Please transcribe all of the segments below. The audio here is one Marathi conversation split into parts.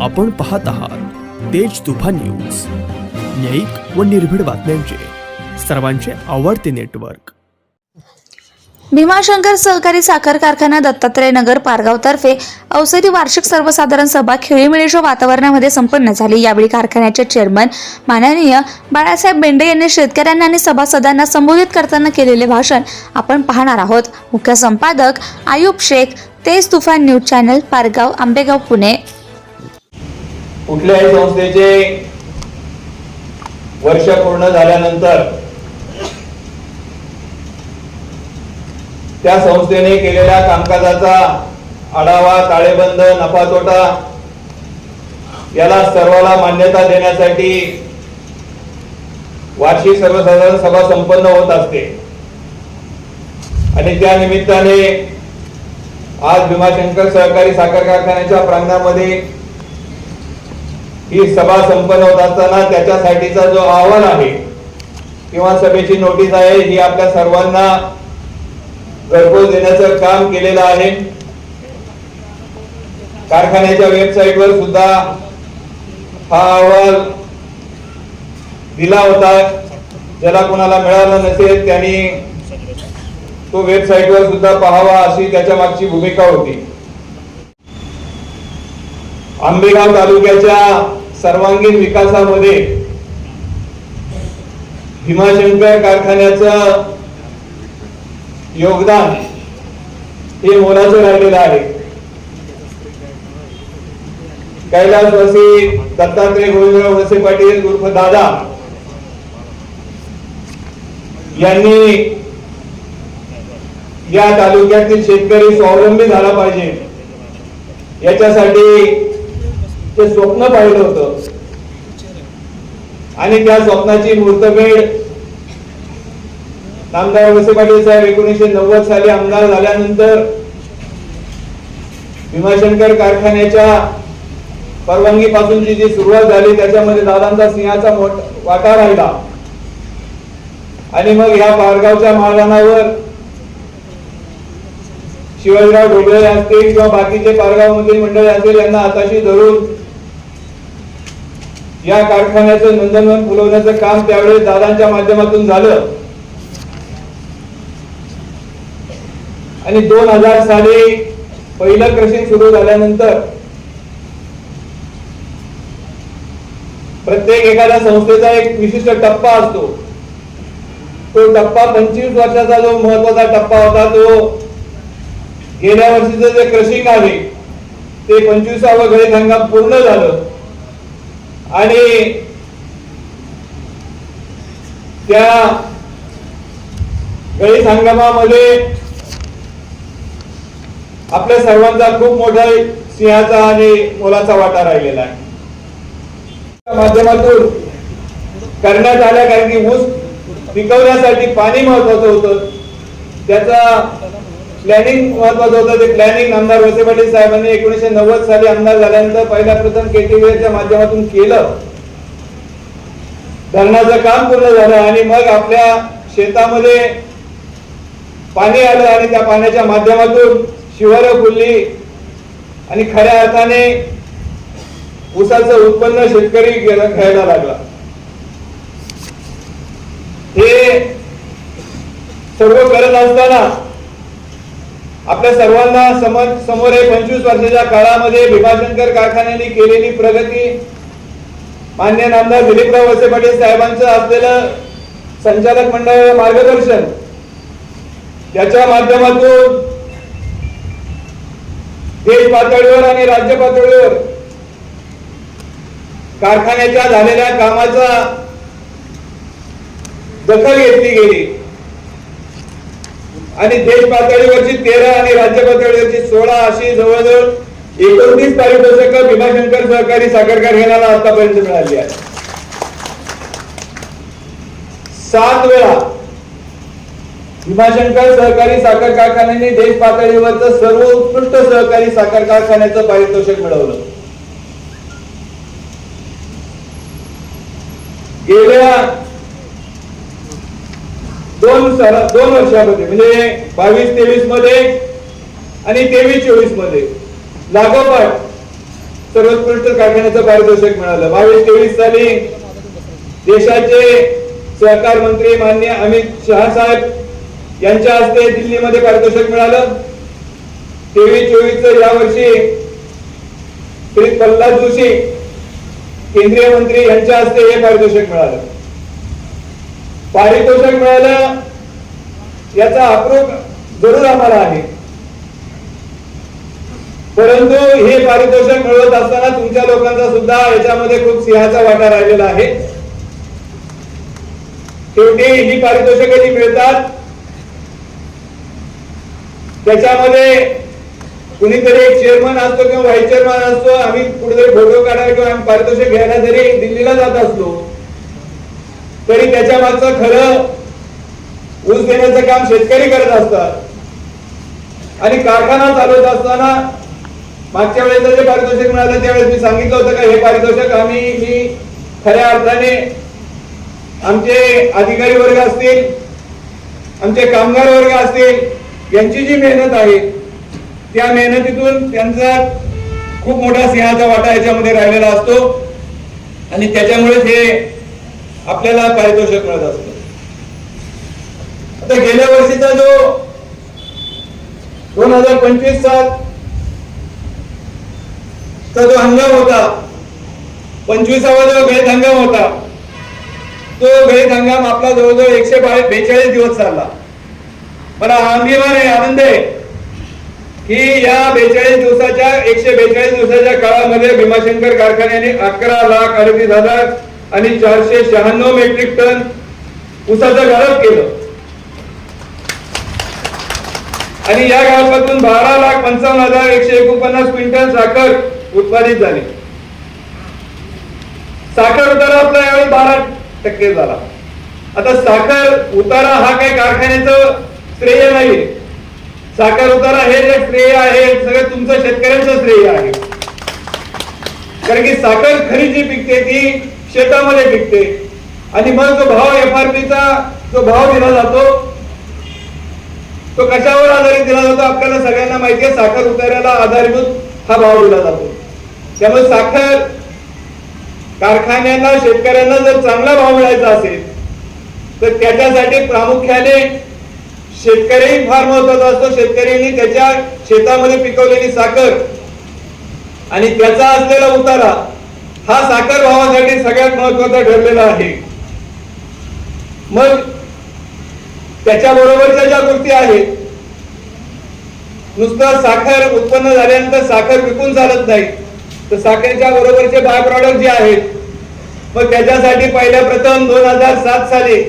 आपण पाहत आहात तेज तुफा न्यूज. न्यायिक व निर्भीड बातम्यांचे. सर्वांचे आवडते नेटवर्क. भीमाशंकर सहकारी साखर कारखाना दत्तात्रय नगर पारगावतर्फे अवसरी औषधी वार्षिक सर्वसाधारण सभा खेळीमेळीच्या वातावरणामध्ये संपन्न झाली. यावेळी कारखान्याचे चेअरमन माननीय बाळासाहेब बेंडे यांनी शेतकऱ्यांना आणि सभासदांना संबोधित करताना केलेले भाषण आपण पाहणार आहोत. मुख्य संपादक आयुब शेख तेज तुफान न्यूज चॅनल पारगाव आंबेगाव पुणे. कुठल्याही संस्थेचे वर्ष पूर्ण झाल्यानंतर त्या संस्थेने केलेल्या कामकाजाचा आढावा ताळेबंद नफा तोटा याला सर्वाला मान्यता देण्यासाठी वार्षिक सर्वसाधारण सभा संपन्न होत असते. आणि त्या निमित्ताने आज भीमाशंकर सहकारी साखर कारखान्याच्या प्रांगणामध्ये ही सभा संपन्न होत असताना त्याच्यासाठीचा जो अहवाल आहे किंवा सभेची नोटीस आहे ही आपल्या सर्वांना घरपोच देण्याचं काम केलेलं आहे. कारखान्याच्या वेबसाईटवर सुद्धा हा अहवाल दिला होता. ज्याला कोणाला मिळाला नसेल त्यांनी तो वेबसाईटवर सुद्धा पाहावा अशी त्याच्या मागची भूमिका होती. आंबेगाव तालुक्याच्या सर्वांगीण विकासामध्ये भीमाशंकर कारखान्याचं योगदान हे मोलाचं राहिलेलं आहे. कैलासवासी दत्तात्रय गोविंदराव वसे पाटील उर्फ दादा यांनी या तालुक्यातील शेतकरी स्वावलंबी झाला पाहिजे. याच्यासाठी ते स्वप्न पाहिलं होतं. आणि त्या स्वप्नाची मूर्तमेढ नामदार वसे पाटील साहेब एकोणीसशे नव्वद साली आमदार झाल्यानंतर भीमाशंकर कारखान्याच्या परवानगी पासूनची जी सुरुवात झाली त्याच्यामध्ये दादांचा सिंहाचा वाटा राहिला. आणि मग ह्या पारगावच्या मैदानावर शिवाजीराव ढोबळे असतील किंवा बाकीचे पारगाव मधील मंडळी असतील यांना हाताशी धरून या कारखान्याचं नंदनवन फुलवण्याचं काम त्यावेळेस दादांच्या माध्यमातून झालं. आणि दोन हजार साली पहिलं क्रशिंग सुरू झाल्यानंतर प्रत्येक एखाद्या संस्थेचा एक विशिष्ट टप्पा असतो. तो टप्पा पंचवीस वर्षाचा जो महत्त्वाचा टप्पा होता तो गेल्या वर्षीचं जे क्रशिंग आहे ते पंचवीसावं गळीत हंगाम पूर्ण झालं. आणि त्या गळी संगमामध्ये आपल्या सर्वांचा खूप मोठा सिंहाचा आणि मोलाचा वाटा राहिलेला आहे. त्या माध्यमातून करण्यात आल्या कारण की ऊस पिकवण्यासाठी पाणी महत्वाचं होतं. त्याचा प्लॅनिंग महत्वाचं होतं. ते प्लॅनिंग आमदार वसे पाटील साहेबांनी एकोणीशे नव्वद साली आमदार झाल्यानंतर पहिल्या प्रथम केटीव्हीच्या माध्यमातून केलं. धरणाचं काम पूर्ण झालं आणि मग आपल्या शेतामध्ये पाणी आलं आणि त्या पाण्याच्या माध्यमातून शिवारं फुलली. आणि खऱ्या अर्थाने ऊसाचं उत्पन्न शेतकरी खेळायला घ्यायला लागला. हे सर्व करत असताना आपल्या सर्वांना समज समोर आहे पंचवीस वर्षाच्या काळामध्ये भीमाशंकर कारखान्याने केलेली प्रगती मान्य नामदार दिलीपराव वळसे पाटील साहेबांचं असलेलं संचालक मंडळ मार्गदर्शन त्याच्या माध्यमातून देश पातळीवर आणि राज्य पातळीवर कारखान्याच्या झालेल्या कामाचा दखल घेतली गेली. आणि देश पातळीवरची तेरा आणि राज्य पातळीवरची सोळा अशी जवळजवळ एकोणतीस पारितोषिक भीमाशंकर सहकारी साखर कारखान्याला आतापर्यंत मिळाली आहे सात वेळा भीमाशंकर सहकारी साखर कारखान्याने देश पातळीवरचं सर्व उत्कृष्ट सहकारी साखर कारखान्याचं पारितोषिक मिळवलं. गेल्या दोन सर- दोन वर्षामध्ये म्हणजे बावीस तेवीसमध्ये आणि तेवीस चोवीसमध्ये. लागोपाठ सर्वोत्कृष्ट कारखान्याचं पारितोषिक मिळालं. बावीस तेवीस साली देशाचे सहकार मंत्री मान्य अमित शहा साहेब यांच्या हस्ते दिल्लीमध्ये पारितोषिक मिळालं. तेवीस चोवीस या वर्षी श्री प्रल्हाद जोशी केंद्रीय मंत्री यांच्या हस्ते हे पारितोषिक मिळालं. पारितोषिक मिळालं याचा अप्रूप जरूर आम्हाला आहे. परंतु हे पारितोषिक मिळवत असताना तुमच्या लोकांचा सुद्धा याच्यामध्ये खूप सिंहाचा वाटा राहिलेला आहे. शेवटी ही पारितोषिके जी मिळतात. त्याच्यामध्ये कुणीतरी एक चेअरमन असतो किंवा व्हाईस चेअरमन असतो आम्ही कुठेतरी फोटो काढायला किंवा आम्ही पारितोषिक घ्यायला जरी दिल्लीला जात असतो तरी त्याच्या मागचं खरं ऊस देण्याचं काम शेतकरी करत असतात. आणि कारखाना चालवत असताना मागच्या वेळेस जे पारितोषिक मिळालं त्यावेळेस मी सांगितलं होतं का हे पारितोषिक आम्ही मी खऱ्या अर्थाने आमचे अधिकारी वर्ग असतील आमचे कामगार वर्ग असतील यांची जी मेहनत आहे त्या मेहनतीतून त्यांचा खूप मोठा सिंहाचा वाटा याच्यामध्ये राहिलेला असतो. आणि त्याच्यामुळेच हे आपल्याला पारितोषिक मिळत असत. आता गेल्या वर्षीचा जो दोन हजार पंचवीस सालचा जो हंगाम होता पंचवीसावा जो गळीत हंगाम होता तो गळीत हंगाम आपला जवळजवळ एकशे बेचाळीस दिवस चालला. मला अभिमान आहे आनंद आहे की या बेचाळीस दिवसाच्या एकशे बेचाळीस दिवसाच्या काळामध्ये भीमाशंकर कारखान्याने अकरा लाख अडतीस हजार आणि चारशे शहाण्णव मेट्रिक टन उसाचं गाळप केलं. आणि या गाळपातून बारा लाख पंचावन्न हजार एकशे एकोणपन्नास क्विंटल साखर उत्पादित झाली. साखर उतारा आपला यावेळी बारा टक्के झाला. आता साखर उतारा हा काही कारखान्याचं श्रेय नाही साखर उतारा हे जे श्रेय आहे सगळं तुमचं शेतकऱ्यांचं श्रेय आहे. कारण की साखर खरी जी पिकते ती शेतामध्ये पिकते. आणि मग जो भाव एफआरपीचा जो भाव दिला जातो तो कशावर आधारित दिला जातो आपल्याला सगळ्यांना माहिती आहे साखर उतार्याला आधारभूत हा भाव दिला जातो. त्यामुळे साखर कारखान्यांना शेतकऱ्यांना जर चांगला भाव मिळायचा असेल तर त्याच्यासाठी प्रामुख्याने शेतकरी फार महत्त्वाचा असतो. शेतकऱ्यांनी त्याच्या शेतामध्ये पिकवलेली साखर आणि त्याचा असलेला उतारा हा साखर भावासाठी सगळ्यात महत्वाचं ठरलेलं आहे. मग त्याच्या बरोबरच्या ज्या गोष्टी आहेत नुसतं साखर उत्पन्न झाल्यानंतर साखर विकून चालत नाही. तर साखरेच्या बरोबरचे बाय प्रॉडक्ट जे आहेत मग त्याच्यासाठी पहिल्या प्रथम दोन हजार सात साली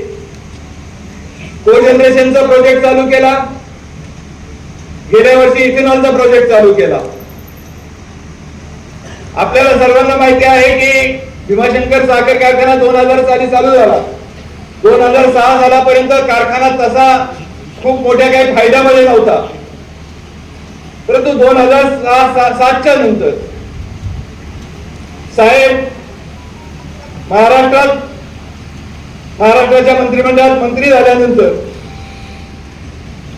को जनरेशनचा प्रोजेक्ट चालू केला. गेल्या वर्षी इथेनॉलचा प्रोजेक्ट चालू केला. आपल्याला सर्वांना माहिती आहे की भीमाशंकर साखर कारखाना दोन हजार साली चालू झाला. दोन हजार सहा सालापर्यंत कारखाना तसा खूप मोठ्या काही फायद्यामध्ये नव्हता. परंतु दोन हजार सहा सातच्या नंतर साहेब महाराष्ट्रात महाराष्ट्राच्या मंत्रिमंडळात मंत्री झाल्यानंतर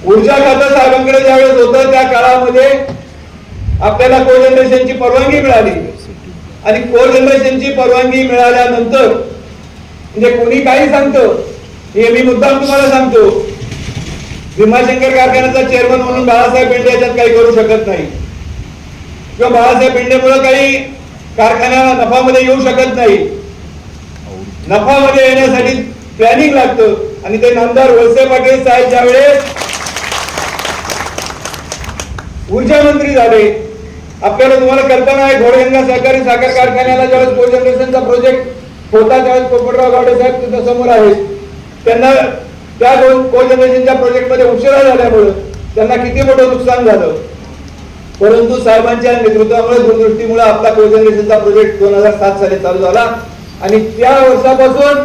ऊर्जा खातं साहेबांकडे ज्यावेळेस होतं त्या काळामध्ये आपल्याला को जनरेशनची परवानगी मिळाली. आणि को जनरेशनची परवानगी मिळाल्यानंतर म्हणजे कोणी काही सांगतं हे मी मुद्दाम तुम्हाला सांगतो. भीमाशंकर कारखान्याचा चेअरमन म्हणून बाळासाहेब पेंडे याच्यात काही करू शकत नाही. किंवा बाळासाहेब पेंडेमुळे काही कारखान्याला नफामध्ये येऊ शकत नाही. नफामध्ये येण्यासाठी प्लॅनिंग लागतं. आणि ते नामदार वळसे पाटील साहेब ज्यावेळेस ऊर्जा मंत्री झाले आपल्याला तुम्हाला कल्पना आहे घोडगंगा सहकारी साखर कारखान्याला ज्यावेळेस को जनरेशनचा प्रोजेक्ट होता त्यावेळेस पोपटराव गावडे साहेब तिथं समोर आहे त्यांना त्या को जनरेशनच्या प्रोजेक्टमध्ये उशिरा झाल्यामुळं त्यांना किती मोठं नुकसान झालं. परंतु साहेबांच्या नेतृत्वामुळे दूरदृष्टीमुळे आपला को जनरेशनचा प्रोजेक्ट दोन हजार सात साली चालू झाला. आणि त्या वर्षापासून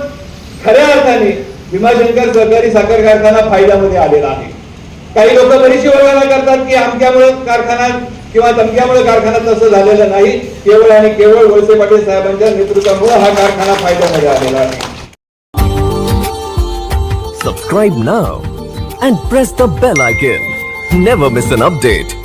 खऱ्या अर्थाने भीमाशंकर सहकारी साखर कारखाना फायद्यामध्ये आलेला आहे. काही लोक बरीचशी वर्णना करतात की आमच्यामुळे कारखाना किंवा तमक्यामुळे कारखाना तसं झालेलं नाही केवळ आणि केवळ वळसे पाटील साहेबांच्या नेतृत्वामुळे हा कारखाना फायद्यामध्ये आलेला आहे Subscribe now and press the bell icon. Never miss an update.